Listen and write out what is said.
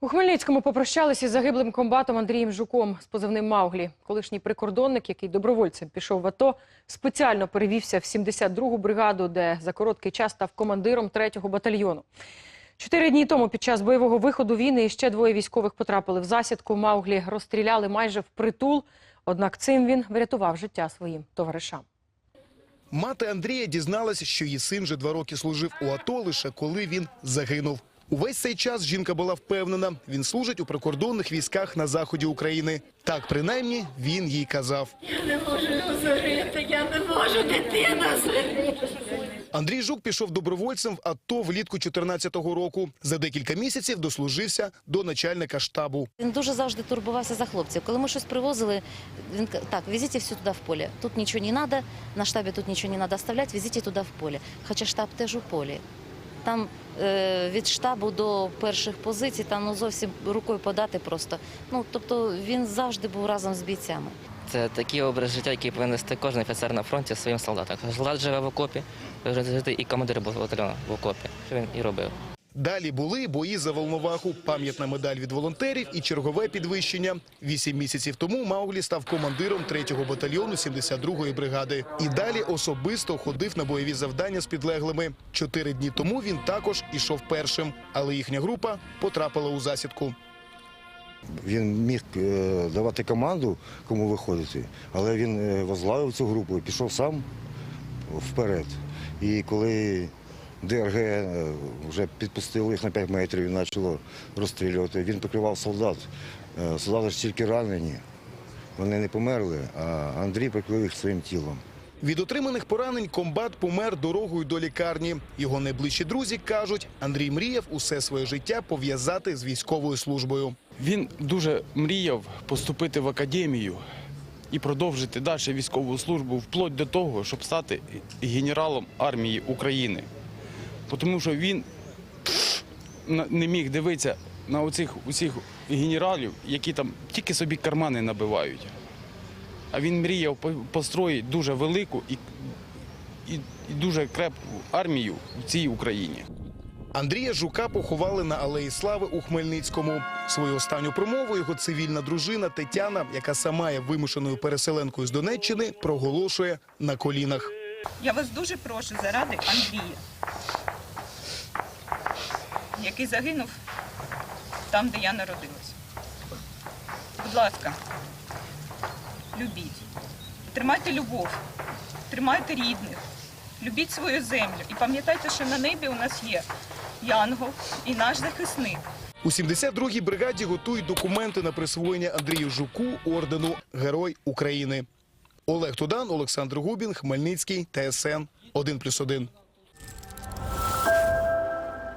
У Хмельницькому попрощалися із загиблим комбатом Андрієм Жуком з позивним Мауглі. Колишній прикордонник, який добровольцем пішов в АТО, спеціально перевівся в 72-гу бригаду, де за короткий час став командиром 3-го батальйону. Чотири дні тому під час бойового виходу війни іще двоє військових потрапили в засідку. Мауглі розстріляли майже впритул, однак цим він врятував життя своїм товаришам. Мати Андрія дізналась, що її син вже два роки служив у АТО лише коли він загинув. Увесь цей час жінка була впевнена, він служить у прикордонних військах на заході України. Так, принаймні, він їй казав. Я не можу його згоріти, я не можу дитина згоріти. Андрій Жук пішов добровольцем в АТО влітку 14-го року. За декілька місяців дослужився до начальника штабу. Він дуже завжди турбувався за хлопців. Коли ми щось привозили, він ка- так, везіть все туди в поле. Тут нічого не треба, на штабі тут нічого не треба оставляти, везіть туди в поле. Хоча штаб теж у полі. Там е, від штабу до перших позицій там ну, зовсім рукою подати просто. Ну, тобто він завжди був разом з бійцями. Це такий образ життя, який повинен нести кожен офіцер на фронті своїм солдатам. Солдат живе в окопі, жити і командир батальйону в окопі. Що він і робив. Далі були бої за Волноваху, пам'ятна медаль від волонтерів і чергове підвищення. Вісім місяців тому Мауглі став командиром 3-го батальйону 72-ї бригади. І далі особисто ходив на бойові завдання з підлеглими. Чотири дні тому він також ішов першим, але їхня група потрапила у засідку. Він міг е, давати команду, кому виходити, але він е, возглавив цю групу і пішов сам вперед. І коли ДРГ е, вже підпустили їх на 5 метрів і почало розстрілювати, він прикривав солдат. Е, Солдати ж тільки ранені, вони не померли, а Андрій прикрив їх своїм тілом. Від отриманих поранень комбат помер дорогою до лікарні. Його найближчі друзі кажуть, Андрій мріяв усе своє життя пов'язати з військовою службою. Він дуже мріяв поступити в академію і продовжити далі військову службу вплоть до того, щоб стати генералом армії України. Тому що він не міг дивитися на оцих усіх генералів, які там тільки собі кармани набивають. А він мріяв построїти дуже велику і, і, і дуже крепку армію в цій Україні. Андрія Жука поховали на Алеї Слави у Хмельницькому. Свою останню промову його цивільна дружина Тетяна, яка сама є вимушеною переселенкою з Донеччини, проголошує на колінах. Я вас дуже прошу заради Андрія, який загинув там, де я народилась. Будь ласка, любіть. Тримайте любов, тримайте рідних, любіть свою землю і пам'ятайте, що на небі у нас є янгол і наш захисник. У 72-й бригаді готують документи на присвоєння Андрію Жуку ордену Герой України. Олег Тудан, Олександр Губін, Хмельницький, ТСН 1+,1.